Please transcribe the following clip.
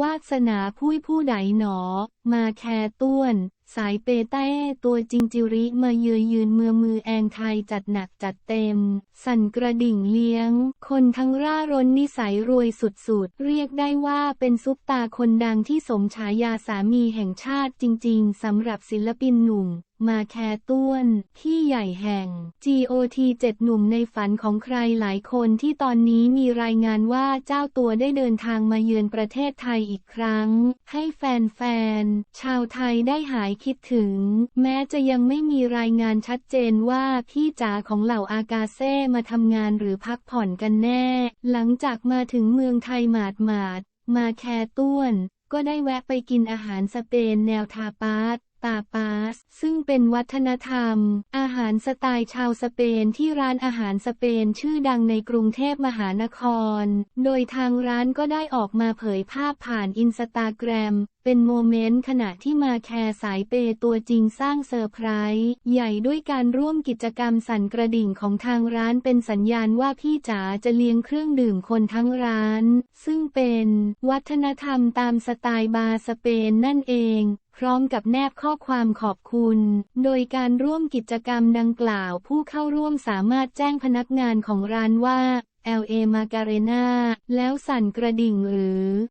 วาสนาผู้ผู้ใดหนอ มาแคต้วน สายเปเต้ตัวจริงจิริมาเยือยืนเมือมือแองไทยจัดหนักจัดเต็ม สั่นกระดิ่งเลี้ยง คนทั้งร่าร้นนิสัยรวยสุดๆ เรียกได้ว่าเป็นซุปตาคนดังที่สมฉายาสามีแห่งชาติจริงๆสำหรับศิลปินหนุ่มมาแคต้วนที่ใหญ่แห่ง GOT 7 หนุ่มในฝันของใครหลายคนที่ตอนนี้มีรายงานว่าเจ้าตัวได้เดินทางมาเยือนประเทศไทยอีกครั้ง ให้แฟนๆชาวไทยได้หายคิดถึง แม้จะยังไม่มีรายงานชัดเจนว่าพี่จ๋าของเหล่าอากาเซ่มาทำงานหรือพักผ่อนกันแน่ หลังจากมาถึงเมืองไทยหมาดหมาดๆมาแคต้วน ก็ได้แวะไปกินอาหารสเปนแนวทาปาสตาปาส ซึ่งเป็นวัฒนธรรม อาหารสไตล์ชาวสเปนที่ร้านอาหารสเปนชื่อดังในกรุงเทพมหานคร โดยทางร้านก็ได้ออกมาเผยภาพผ่านอินสตาแกรม เป็นโมเมนต์ขณะที่มาแคร์สายเปย์ตัวจริงสร้างเซอร์ไพรส์ใหญ่ด้วยการร่วมกิจกรรมสั่นกระดิ่งของทางร้านเป็นสัญญาณว่าพี่จ๋าจะเลี้ยงเครื่องดื่มคนทั้งร้าน ซึ่งเป็น วัฒนธรรมตามสไตล์บาร์สเปนนั่นเอง พร้อมกับแนบข้อความขอบคุณ โดยการร่วมกิจกรรมดังกล่าว ผู้เข้าร่วมสามารถแจ้งพนักงานของร้านว่า LA Macarena แล้วสั่นกระดิ่งหรือ